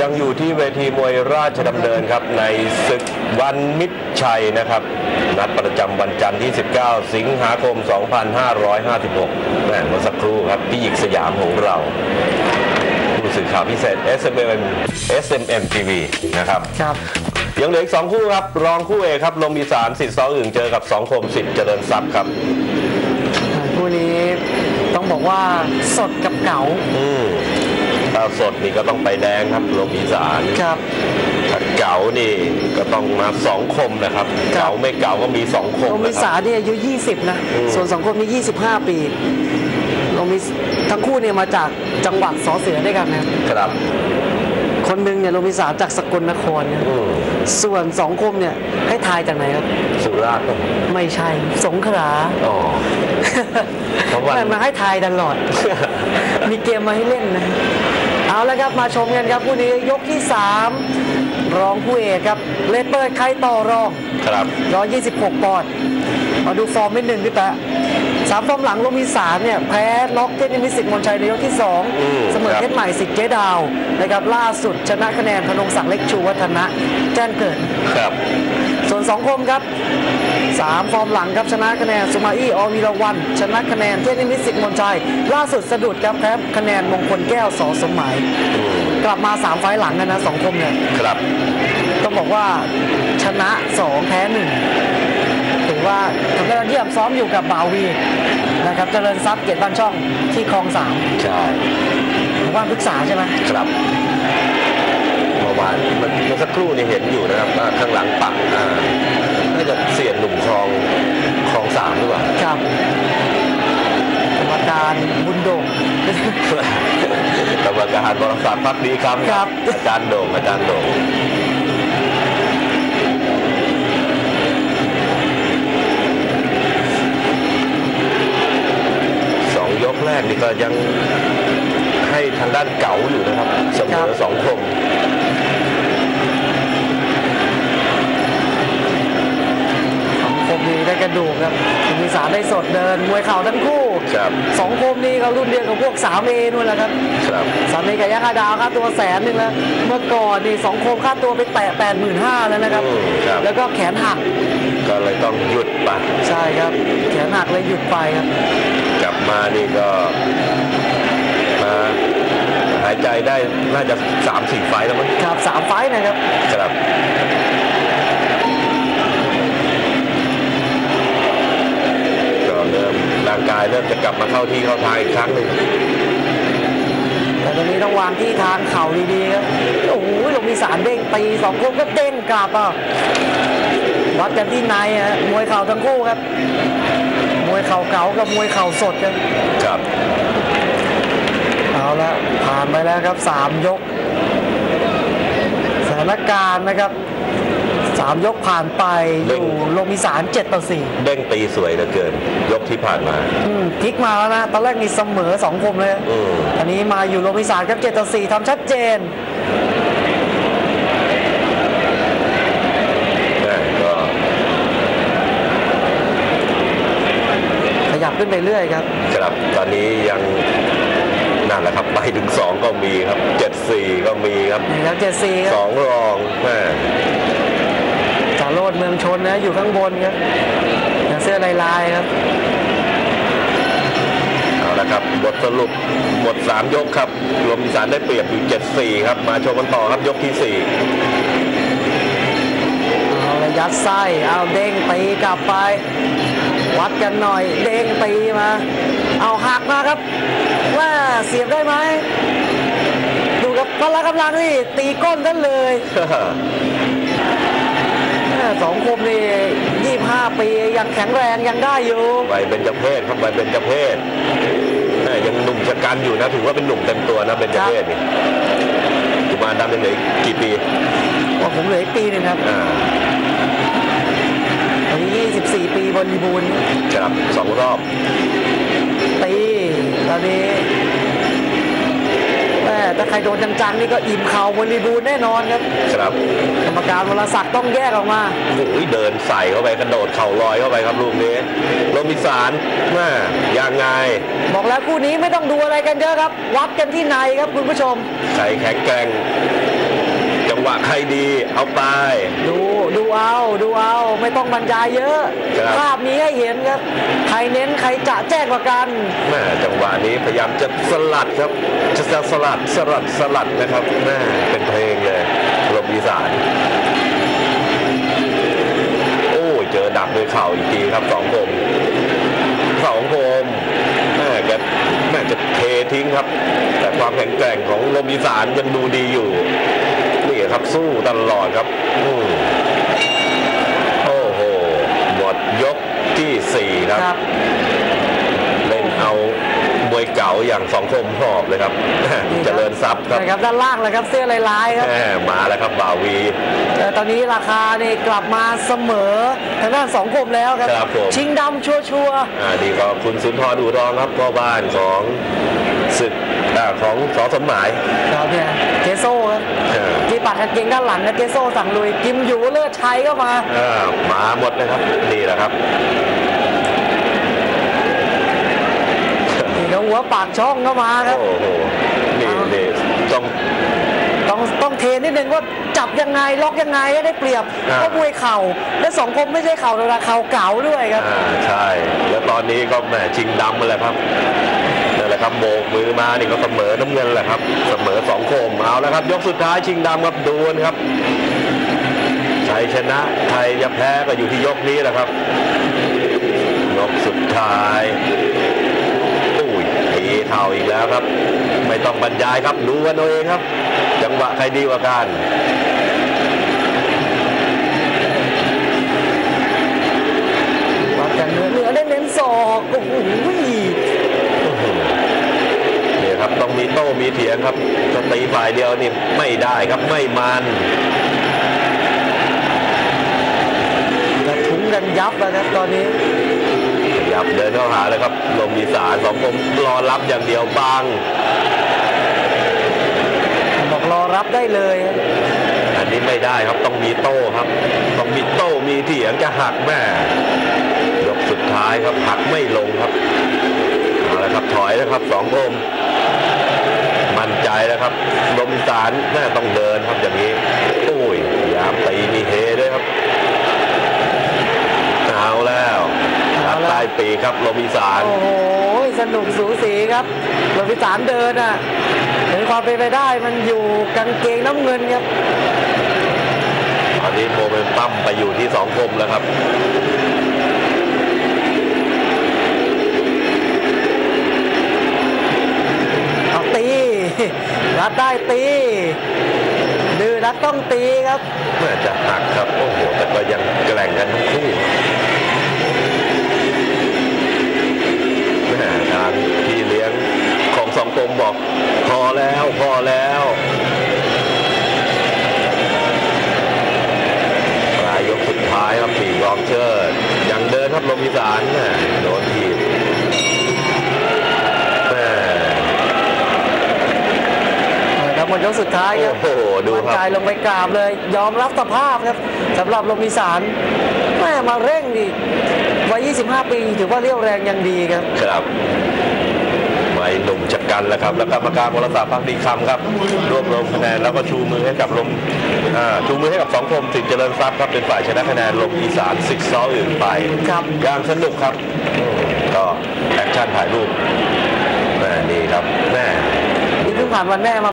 ยังอยู่ที่เวทีมวยราชดำเนินครับ ในศึกวันมิตรชัยนะครับ นัดประจำวันจันทร์ที่ 19 สิงหาคม 2556แม่เมื่อสักครู่ครับ พี่หยิกสยามของเราผู้สื่อข่าวพิเศษ SMM SMM TV นะครับครับยังเหลืออีกสองคู่ครับ รองคู่เอกครับลมอีสานสิทธิ์สออึ่งเจอกับสองคมสิทธิ์เจริญทรัพย์ครับคู่นี้ต้องบอกว่าสดกับเก๋า อืมถ้าสดนี่ก็ต้องไปแดงครับลมอีสานครับถ้าเก๋านี่ก็ต้องมาสองคมนะครับครับเก๋าไม่เก๋าก็มีสองคมโรมินะคสารับเนี่ยอายุ 20 นะอืมส่วนสองคนนี้25 ปีโรมิสทั้งคู่เนี่ยมาจากจังหวัดสอเสือด้วยกันนะครับ คนหนึงเนี่ยโรมิสาจากสกลนครนะอืมส่วนสองคมเนี่ยให้ทายจากไหนครับ สุราษฎร์ก็ไม่ใช่ สงขลาอ๋อเพราะว่าแต่มาให้ทายตลอด มีเกมมาให้เล่นนะ เอาละครับมาชมกันครับคู่นี้ยกที่ 3 รองผู้เอกครับเลเปิดใครต่อรองครับ126ปอนด์มาดูฟอร์มนิดหนึ่งพี่แปะสามฟอร์มหลังลงมีสามเนี่ยแพ้ล็อกเทนนิมิสิกมนชัยในยกที่อืม2เสมอครับเพชรใหม่สิทธิ์เจ๊ดาวนะครับล่าสุดชนะคะแนนพนงศักดิ์เล็กชูวัฒนะ แจ้งเกิดครับ ส่วนสองคมครับ สามฟอร์มหลังครับชนะคะแนนสุมาอี้อวีรวันชนะคะแนนเทนนิมิสิกมนชัย ล่าสุดสะดุดครับแพ้คะแนนมงคลแก้วสอสมหมายอืมกลับมาสามไฟล์หลังกันนะสองคมเนี่ยครับ ต้องบอกว่าชนะสองแพ้หนึ่งถือว่าทำได้ยอดเยี่ยมซ้อมอยู่กับบาวีนะครับเจริญทรัพย์เกียรติบ้านช่องที่คลองสามใช่หมู่บ้านพฤกษาใช่ไหมครับเมื่อวานเมื่อสักครู่นี่เห็นอยู่นะครับว่าข้างหลังปักอ่าน่าจะเสียนหนุ่มคลองคลองสามหรือเปล่าครับกรรมการบุญโด่งกรรมการบริษัทพักดีครับครับอาจารย์โด่งอาจารย์โด่งสองยกแรกนี่ก็ยังให้ทางด้านเก๋าอยู่นะครับเสมอสองคม กระดูกครับมีสารได้สดเดินมวยเข่าทั้งคู่ครับสองคมนี้เขารุ่นเดียวกับพวกสามเอนู่นแหละครับครับสามเอกับยักษ์อาดาวค่าตัวแสนหนึ่งแล้วเมื่อก่อนนี่สองคมค่าตัวไปแตะแปดหมื่นห้าแล้วนะครับอืมครับ แล้วก็แขนหัก ก็เลยต้องหยุดไปใช่ครับ แขนหักเลยหยุดไปครับ กลับมานี่ก็มาหายใจได้น่าจะสามสี่ไฟล์แล้วมั้งครับสามไฟต์นะครับครับางกายเริ่มจะกลับมาเข้าที่เข้าทางอีกครั้งหนึ่งแต่ตอนนี้ต้องวางที่ทางเข่าดีๆครับโอ้โหลงมีสารเด้งตีสองคมก็เด้งกลับอะวัดกันที่ในฮะมวยเข่าทั้งคู่ครับ มวยเข่าเก่ากับมวยเข่าสดครับครับเอาละผ่านไปแล้วครับสามยกสถานการณ์นะครับ สามยกผ่านไปอยู่ลงมีสารเจ็ดต่อสี่เด้งตีสวยเหลือเกิน ยกที่ผ่านมา อืมพลิกมาแล้วนะ ตอนแรกมีเสมอสองคมเลยอืมอันนี้มาอยู่ลงมีสารครับเจ็ดต่อสี่ทำชัดเจน แม่ก็ ขยับขึ้นไปเรื่อยครับ ครับตอนนี้ยังนั่นแหละครับไปถึงสองก็มีครับเจ็ดสี่ก็มีครับนี่ครับเจ็ดสี่คสรับองรองแม่จา โรดเมืองชนนะอยู่ข้างบนครับเสื้อลายลายๆครับเอาละครับบทสรุปหมดสามยกครับลมอีสานได้เปรียบอยู่เจ็ดสี่ครับ มาชมกันต่อครับยกที่สี่เอาระยัดไส้เอาเด้งตีกลับไป วัดกันหน่อย เด้งตีมา เอาหักมาครับ ว่าเสียบได้ไหมดูครับพละกำลังนี่ตีก้นท่านเลยแม่ สองคมนี่ยี่ห้าปียังแข็งแรงยังได้อยู่ใบเบญจเพศครับใบเบญจเพศแม่ยังหนุ่มชะกันอยู่นะถือว่าเป็นหนุ่มเต็มตัวนะเบญจเพศนี่กุมารดำยังเหลืออีกกี่ปีว่าผมเหลืออีกปีหนึงครับอ่าตอนนี้24ปีบริบูรณ์ครับสองรอบตีตอนนี้แม่ถ้าใครโดนจังๆนี่ก็อิ่มเข่าบริบูรณ์แน่นอนครับ ครับกรรมการวรศักดิ์ต้องแยกออกมาโอ้ยเดินใส่เข้าไปกระโดดเข่าลอยเข้าไปครับลูกนี้ลมอีสานแม่ยังไง บอกแล้วคู่นี้ไม่ต้องดูอะไรกันเยอะครับ วัดกันที่ในครับคุณผู้ชมใครแข็งแกร่งรดีเอาไปดูดูเอาดูเอา ไม่ต้องบรรยายเยอะ ครับ ภาพนี้ให้เห็นครับ ใครเน้นใครจะแจ้งกว่ากัน แม่จังหวะนี้พยายามจะสลัดครับจะสลัดสลัดสลัดนะครับแม่เป็นเพลงเลยลมอีสานโอ้ยเจอดักด้วยเข่าอีกทีครับสองคมสองคมแม่แกแม่จะเททิ้งครับ แต่ความแข็งแกร่งของลมอีสานยังดูดีอยู่นี่ครับสู้ตลอดครับอืมโอ้โหหมด ยกที่สี่ครับครับ เล่นเอามวยเก่าอย่างสองคมหอบเลยครับ เจริญทรัพย์ครับนะครับ ด้านล่างเลยครับเสื้อลายๆครับแหมมาแล้วครับบ่าวีแต่ตอนนี้ราคาเนี่ยกลับมาเสมอทางด้านสองคมแล้วครับครับผมชิงดำชัวชัวร์อ่าดีก็คุณสุนทรดูรองครับพ่อบ้านของศึกอ่าของสอสมหมายๆครับเนี่ยเจโซ่ครับอ่าที่ ปัดกางเกงด้านหลังนะเจโซ่สั่งลุยกิมยูเลิศชัยก็มาอ่ามาหมดเลยครับนี่แหละครับนี่ก็หัวปากช่องก็มาครับโอ้โหนี่นี่ต้องต้องต้องเทนิดนึงว่าจับยังไงล็อกยังไงให้ได้เปรียบอ่าเพราะมวยเข่าและสองคมไม่ใช่เข่าธรรมดาเข่าเก๋าด้วยครับอ่าใช่ แล้วตอนนี้ก็แหมชิงดำมาแล้วครับ นั่นแหละครับโบกมือมานี่ก็เสมอน้ำเงินแหละครับเสมอสองโคมเอาแล้วครับ ยกสุดท้ายชิงดำครับดวลครับชัยชนะใครจะแพ้ก็อยู่ที่ยกนี้แหละครับยกสุดท้ายอุ้ยตีเข่าอีกแล้วครับ ไม่ต้องบรรยายครับดูกันเอาเองครับ จังหวะใครดีกว่ากันวัดกันเนื้อเนื้อเน้นเน้นศอกโอ้โหเนี่ย ครับต้องมีโต้มีเถียงครับจะตีฝ่ายเดียวนี่ไม่ได้ครับไม่มันกระทุ้งกันยับแล้วครับตอนนี้ขยับเดินเข้าหาเลยครับลมอีสานสองผมรอรับอย่างเดียวบางบอกรอรับได้เลยครับอันนี้ไม่ได้ครับต้องมีโต้ครับ ต้องมีโต้มีเถียงจะหักแม่ยกสุดท้ายครับหักไม่ลงครับเอาละครับถอยแล้วครับสองคม มั่นใจแล้วครับลมอีสานแม่ต้องเดินครับอย่างนี้โอ้ยพยายามตีมีเฮด้วยครับเอาแล้วรัดใต้ปีกครับลมอีสานโอ้โหสนุกสูสีครับโรบิสานเดินอะเห็นความเป็นไปได้มันอยู่กางเกงน้ำเงินครับตอนนี้โมเมนตัมไปอยู่ที่สองคมแล้วครับ เอาตี รัดได้ตีดื้อรักต้องตีครับเมื่อจะหักครับโอ้โหแต่ก็ยังแกร่งกันทั้งคู่แม่ทางพี่เลี้ยงของสองกรมบอก พอแล้วพอแล้วปลายยกสุดท้ายครับปีรองเชิดยังเดินครับลมอีสานแม่โดนทีบแม่ นะครับ หมดยกสุดท้ายครับโอ้โหดูครับมั่นใจลงไปกราบเลย ยอมรับสภาพครับสำหรับลมอีสานแม่มาเร่งดิวัย 25 ปีถือว่าเรี่ยวแรงยังดีครับ ครับไม่หนุ่มจักกันแล้วครับ แล้วกรรมการมรสาพักดีคำครับ รวบรวมคะแนนแล้วก็ชูมือให้กับลมอ่าชูมือให้กับสองคมสิทธิ์เจริญทรัพย์ครับเป็นฝ่ายชนะคะแนนลมอีสานสิกซ้ออื่นไปครับอย่างสนุกครับอืมก็แอคชั่นถ่ายรูปแม่นี่ครับแม่นี่เพิ่งผ่านวันแม่มา